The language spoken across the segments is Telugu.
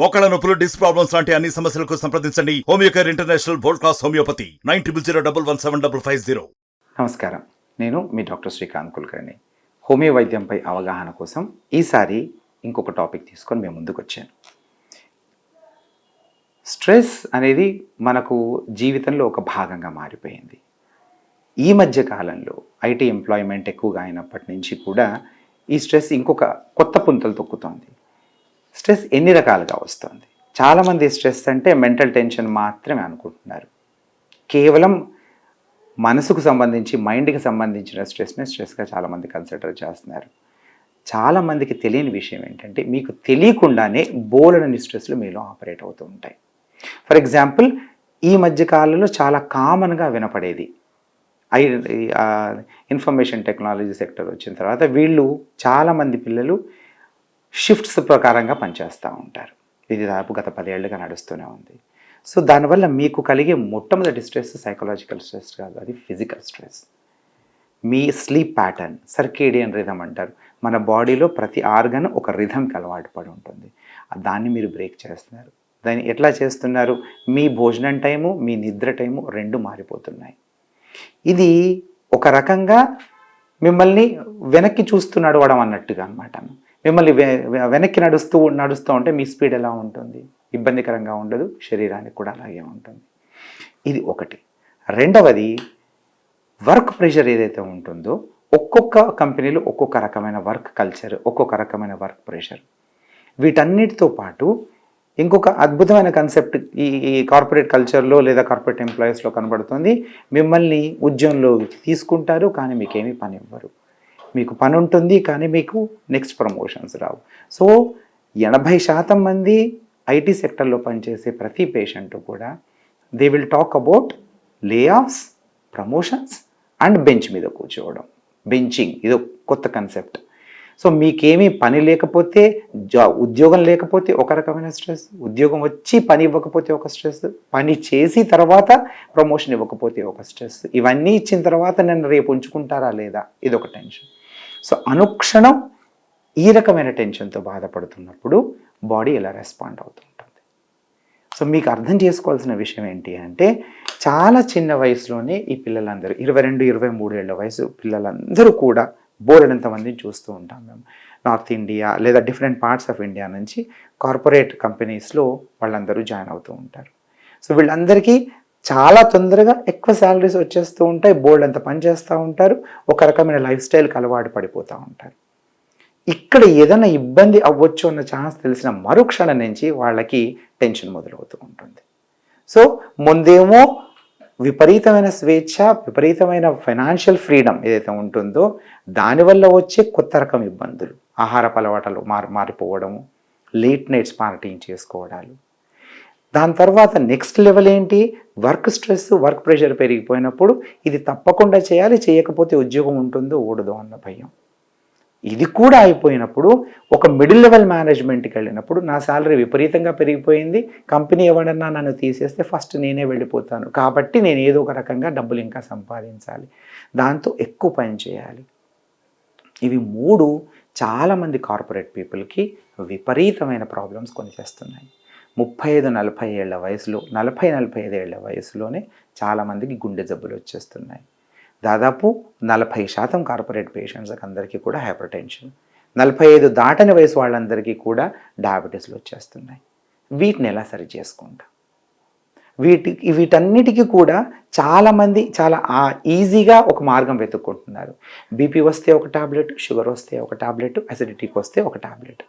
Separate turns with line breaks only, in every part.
మోకాళ్ళ నొప్పులు డిస్క్ ప్రాబ్లమ్స్ లాంటి అన్ని సమస్యలకు సంప్రదించండి. Homeocare international world class homeopathy nine triple zero double one seven double five zero.
నమస్కారం. నేను మీ డాక్టర్ శ్రీకాంత్ కుల్కర్ణి. హోమియో వైద్యంపై అవగాహన కోసం ఈసారి ఇంకొక టాపిక్ తీసుకొని మేము ముందుకు వచ్చాను స్ట్రెస్ అనేది మనకు జీవితంలో ఒక భాగంగా మారిపోయింది. ఈ మధ్య కాలంలో ఐటీ ఎంప్లాయ్మెంట్ ఎక్కువగా అయినప్పటి నుంచి కూడా ఈ స్ట్రెస్ ఇంకొక కొత్త పుంతలు తొక్కుతోంది. స్ట్రెస్ ఎన్ని రకాలుగా వస్తుంది? చాలామంది స్ట్రెస్ అంటే మెంటల్ టెన్షన్ మాత్రమే అనుకుంటున్నారు. కేవలం మనసుకు సంబంధించి మైండ్కి సంబంధించిన స్ట్రెస్ని స్ట్రెస్గా చాలామంది కన్సిడర్ చేస్తున్నారు. చాలామందికి తెలియని విషయం ఏంటంటే మీకు తెలియకుండానే బోలెడని స్ట్రెస్లు మీలో ఆపరేట్ అవుతూ ఉంటాయి. ఫర్ ఎగ్జాంపుల్ ఈ మధ్య కాలంలో చాలా కామన్గా వినపడేది. ఐ ఇన్ఫర్మేషన్ టెక్నాలజీ సెక్టర్ వచ్చిన తర్వాత వీళ్ళు చాలామంది పిల్లలు షిఫ్ట్స్ ప్రకారంగా పనిచేస్తూ ఉంటారు. ఇది దాదాపు గత పదేళ్ళుగా నడుస్తూనే ఉంది. సో దానివల్ల మీకు కలిగే మొట్టమొదటి స్ట్రెస్ సైకలాజికల్ స్ట్రెస్ కాదు అది ఫిజికల్ స్ట్రెస్ మీ స్లీప్ ప్యాటర్న్ సర్కేడియన్ రిథం అంటారు. మన బాడీలో ప్రతి ఆర్గన్ ఒక రిథంకి అలవాటు పడి ఉంటుంది. దాన్ని మీరు బ్రేక్ చేస్తున్నారు. దాన్ని ఎట్లా చేస్తున్నారు? మీ భోజనం టైము మీ నిద్ర టైము రెండు మారిపోతున్నాయి. ఇది ఒక రకంగా మిమ్మల్ని వెనక్కి చూస్తూ నడవడం అన్నట్టుగా అనమాట మిమ్మల్ని వె- వెనక్కి నడుస్తూ నడుస్తూ ఉంటే మీ స్పీడ్ ఎలా ఉంటుంది? ఇబ్బందికరంగా ఉండదు శరీరానికి కూడా అలాగే ఉంటుంది. ఇది ఒకటి. రెండవది వర్క్ ప్రెషర్ ఏదైతే ఉంటుందో ఒక్కొక్క కంపెనీలో ఒక్కొక్క రకమైన వర్క్ కల్చర్ ఒక్కొక్క రకమైన వర్క్ ప్రెషర్. వీటన్నిటితో పాటు ఇంకొక అద్భుతమైన కన్సెప్ట్ ఈ ఈ కార్పొరేట్ కల్చర్లో లేదా కార్పొరేట్ ఎంప్లాయీస్లో కనబడుతుంది. మిమ్మల్ని ఉద్యోగంలో తీసుకుంటారు కానీ మీకేమీ పని ఇవ్వరు మీకు పని ఉంటుంది కానీ మీకు నెక్స్ట్ ప్రమోషన్స్ రావు. సో ఎనభై శాతం మంది ఐటీ సెక్టర్లో పనిచేసే ప్రతి పేషెంట్ కూడా they will talk about layoffs promotions and bench మీద కూర్చోవడం. బెంచింగ్ ఇది కొత్త కన్సెప్ట్ సో మీకేమీ పని లేకపోతే జా ఉద్యోగం లేకపోతే ఒక రకమైన స్ట్రెస్ ఉద్యోగం వచ్చి పని ఇవ్వకపోతే ఒక స్ట్రెస్ పని చేసి తర్వాత ప్రమోషన్ ఇవ్వకపోతే ఒక స్ట్రెస్. ఇవన్నీ ఇచ్చిన తర్వాత నన్ను రేపు ఉంచుకుంటారా లేదా? ఇది ఒక టెన్షన్. సో అనుక్షణం ఈ రకమైన టెన్షన్తో బాధపడుతున్నప్పుడు బాడీ ఎలా రెస్పాండ్ అవుతుంటుంది? సో మీకు అర్థం చేసుకోవాల్సిన విషయం ఏంటి అంటే చాలా చిన్న వయసులోనే ఈ పిల్లలందరూ ఇరవై రెండు ఇరవై మూడు ఏళ్ళ వయసు పిల్లలందరూ కూడా బోలెడంత మందిని చూస్తూ ఉంటాం మేము. నార్త్ ఇండియా లేదా డిఫరెంట్ పార్ట్స్ ఆఫ్ ఇండియా నుంచి కార్పొరేట్ కంపెనీస్లో వాళ్ళందరూ జాయిన్ అవుతూ ఉంటారు. సో వీళ్ళందరికీ చాలా తొందరగా ఎక్కువ శాలరీస్ వచ్చేస్తూ ఉంటాయి. బోర్డు అంత పని చేస్తూ ఉంటారు. ఒక రకమైన లైఫ్ స్టైల్కి అలవాటు పడిపోతూ ఉంటారు. ఇక్కడ ఏదైనా ఇబ్బంది అవ్వచ్చు అన్న ఛాన్స్ తెలిసిన మరుక్షణం నుంచి వాళ్ళకి టెన్షన్ మొదలవుతూ ఉంటుంది. సో ముందేమో విపరీతమైన స్వేచ్ఛ విపరీతమైన ఫైనాన్షియల్ ఫ్రీడమ్ ఏదైతే ఉంటుందో దానివల్ల వచ్చే కొత్త రకం ఇబ్బందులు. ఆహారపు పలవాటలు మారి మారిపోవడము లేట్ నైట్స్ పార్టీని చేసుకోవడాలు. దాని తర్వాత నెక్స్ట్ లెవెల్ ఏంటి? వర్క్ స్ట్రెస్ వర్క్ ప్రెషర్ పెరిగిపోయినప్పుడు ఇది తప్పకుండా చేయాలి చేయకపోతే ఉద్యోగం ఉంటుందో ఊడదో అన్న భయం. ఇది కూడా అయిపోయినప్పుడు ఒక మిడిల్ లెవెల్ మేనేజ్మెంట్కి వెళ్ళినప్పుడు నా శాలరీ విపరీతంగా పెరిగిపోయింది. కంపెనీ ఎవడన్నా నన్ను తీసేస్తే ఫస్ట్ నేనే వెళ్ళిపోతాను. కాబట్టి నేను ఏదో ఒక రకంగా డబ్బులు ఇంకా సంపాదించాలి. దాంతో ఎక్కువ పని చేయాలి. ఇవి మూడు చాలామంది కార్పొరేట్ పీపుల్కి విపరీతమైన ప్రాబ్లమ్స్ కొనిచేస్తున్నాయి. ముప్పై ఐదు నలభై ఏళ్ళ వయసులో నలభై నలభై ఐదు ఏళ్ళ వయసులోనే చాలామందికి గుండె జబ్బులు వచ్చేస్తున్నాయి. దాదాపు నలభై శాతం కార్పొరేట్ పేషెంట్స్కి అందరికీ కూడా హైపర్ టెన్షన్ నలభై ఐదు దాటని వయసు వాళ్ళందరికీ కూడా డయాబెటీస్లు వచ్చేస్తున్నాయి. వీటిని ఎలా సరి చేసుకుంటాం? వీటి వీటన్నిటికీ కూడా చాలామంది చాలా ఈజీగా ఒక మార్గం వెతుక్కుంటున్నారు. బీపీ వస్తే ఒక టాబ్లెట్ షుగర్ వస్తే ఒక టాబ్లెట్ అసిడిటీకి వస్తే ఒక టాబ్లెట్.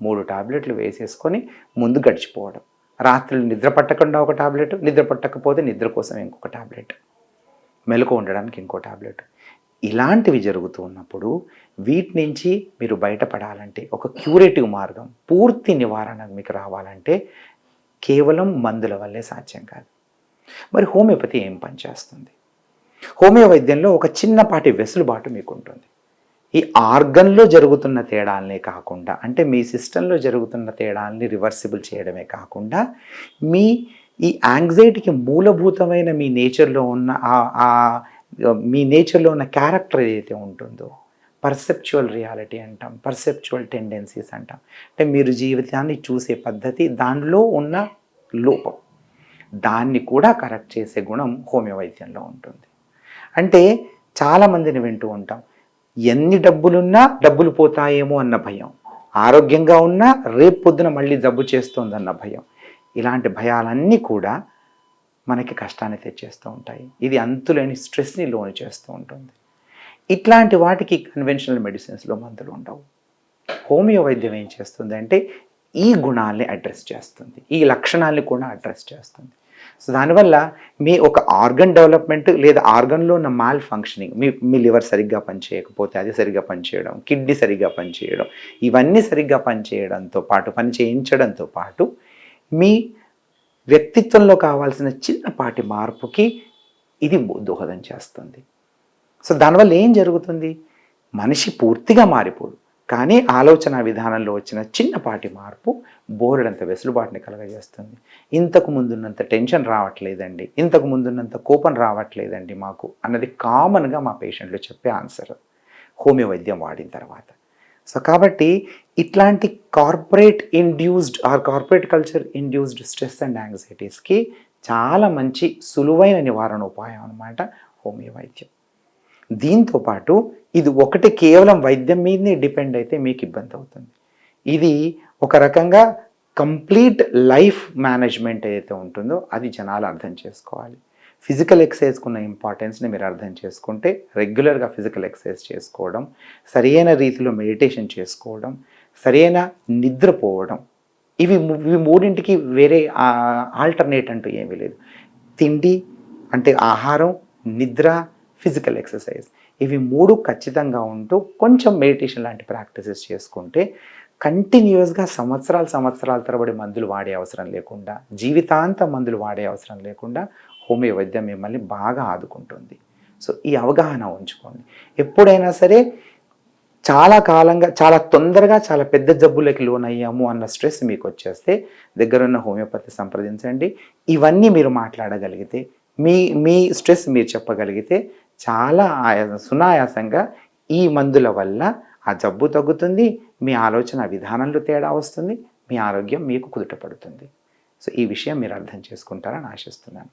మూడు టాబ్లెట్లు వేసేసుకొని ముందు గడిచిపోవడం. రాత్రులు నిద్ర పట్టకుండా ఒక టాబ్లెట్ నిద్ర పట్టకపోతే నిద్ర కోసం ఇంకొక టాబ్లెట్. మెలకు ఉండడానికి ఇంకో టాబ్లెట్. ఇలాంటివి జరుగుతూ ఉన్నప్పుడు వీటి నుంచి మీరు బయటపడాలంటే ఒక క్యూరేటివ్ మార్గం పూర్తి నివారణ మీకు రావాలంటే కేవలం మందుల వల్లే సాధ్యం కాదు. మరి హోమియోపతి ఏం పనిచేస్తుంది హోమియో వైద్యంలో ఒక చిన్నపాటి వెసులుబాటు మీకు ఉంటుంది ఈ ఆర్గన్లో జరుగుతున్న తేడాలనే కాకుండా అంటే మీ సిస్టంలో జరుగుతున్న తేడాల్ని రివర్సిబుల్ చేయడమే కాకుండా మీ ఈ యాంగ్జైటీకి మూలభూతమైన మీ నేచర్లో ఉన్న ఆ- మీ నేచర్లో ఉన్న క్యారెక్టర్ ఏదైతే ఉంటుందో పర్సెప్చువల్ రియాలిటీ అంటాం పర్సెప్చువల్ టెండెన్సీస్ అంటాం. అంటే మీరు జీవితాన్ని చూసే పద్ధతి దానిలో ఉన్న లోపం దాన్ని కూడా కరెక్ట్ చేసే గుణం హోమియోవైద్యంలో ఉంటుంది. అంటే చాలామందిని వింటూ ఉంటాం ఎన్ని డబ్బులున్నా డబ్బులు పోతాయేమో అన్న భయం ఆరోగ్యంగా ఉన్నా రేపు పొద్దున మళ్ళీ జబ్బు చేస్తోందన్న భయం ఇలాంటి భయాలన్నీ కూడా మనకి కష్టాన్ని తెచ్చేస్తూ ఉంటాయి. ఇది అంతులేని స్ట్రెస్ని లోను చేస్తూ ఉంటుంది. ఇట్లాంటి వాటికి కన్వెన్షనల్ మెడిసిన్స్లో మందులు ఉండవు. హోమియో వైద్యం ఏం చేస్తుంది అంటే ఈ గుణాల్ని అడ్రస్ చేస్తుంది. ఈ లక్షణాల్ని కూడా అడ్రస్ చేస్తుంది. సో దానివల్ల మీ ఒక ఆర్గన్ డెవలప్మెంట్ లేదా ఆర్గన్లో ఉన్న మాల్ ఫంక్షనింగ్ మీ మీ లివర్ సరిగ్గా పనిచేయకపోతే అది సరిగ్గా పనిచేయడం కిడ్నీ సరిగ్గా పనిచేయడం ఇవన్నీ సరిగ్గా పనిచేయడంతో పాటు పని చేయించడంతో పాటు మీ వ్యక్తిత్వంలో కావాల్సిన చిన్నపాటి మార్పుకి ఇది దోహదం చేస్తుంది. సో దానివల్ల ఏం జరుగుతుంది? మనిషి పూర్తిగా మారిపోడు. కానీ ఆలోచన విధానంలో వచ్చిన చిన్నపాటి మార్పు బోరెడంత వెసులుబాటుని కలగజేస్తుంది. ఇంతకు ముందున్నంత టెన్షన్ రావట్లేదండి. ఇంతకు ముందున్నంత కోపం రావట్లేదండి మాకు అన్నది కామన్గా మా పేషెంట్లు చెప్పే ఆన్సర్. హోమియో వైద్యం వాడిన తర్వాత. సో కాబట్టి ఇట్లాంటి corporate induced or corporate culture induced stress and యాంగ్జైటీస్కి చాలా మంచి సులువైన నివారణ ఉపాయం అన్నమాట హోమియో వైద్యం దీంతో పాటు ఇది ఒకటి కేవలం వైద్యం మీదనే డిపెండ్ అయితే మీకు ఇబ్బంది అవుతుంది. ఇది ఒక రకంగా కంప్లీట్ లైఫ్ మేనేజ్మెంట్ ఏదైతే ఉంటుందో అది జనాలు అర్థం చేసుకోవాలి. ఫిజికల్ ఎక్సర్సైజ్కి ఉన్న ఇంపార్టెన్స్ని మీరు అర్థం చేసుకుంటే రెగ్యులర్గా ఫిజికల్ ఎక్సర్సైజ్ చేసుకోవడం సరైన రీతిలో మెడిటేషన్ చేసుకోవడం సరైన నిద్రపోవడం ఇవి ఇవి మూడింటికి వేరే ఆల్టర్నేట్ అంటూ ఏమీ లేదు. తిండి అంటే ఆహారం నిద్ర ఫిజికల్ ఎక్సర్సైజ్. ఇవి మూడు ఖచ్చితంగా ఉంటూ కొంచెం మెడిటేషన్ లాంటి ప్రాక్టీసెస్ చేసుకుంటే కంటిన్యూస్గా సంవత్సరాల సంవత్సరాల తరబడి మందులు వాడే అవసరం లేకుండా జీవితాంత మందులు వాడే అవసరం లేకుండా హోమియో వైద్యం మిమ్మల్ని బాగా ఆదుకుంటుంది. సో ఈ అవగాహన ఉంచుకోండి. ఎప్పుడైనా సరే చాలా కాలంగా చాలా తొందరగా చాలా పెద్ద జబ్బులకి లోన్ అయ్యాము అన్న స్ట్రెస్ మీకు వచ్చేస్తే దగ్గరున్న హోమియోపతి సంప్రదించండి. ఇవన్నీ మీరు మాట్లాడగలిగితే మీ మీ స్ట్రెస్ మీరు చెప్పగలిగితే చాలా ఆయా సునాయాసంగా ఈ మందుల వల్ల ఆ జబ్బు తగ్గుతుంది మీ ఆలోచన విధానంలో తేడా వస్తుంది మీ ఆరోగ్యం మీకు కుదుటపడుతుంది సో ఈ విషయం మీరు అర్థం చేసుకుంటారని ఆశిస్తున్నాను.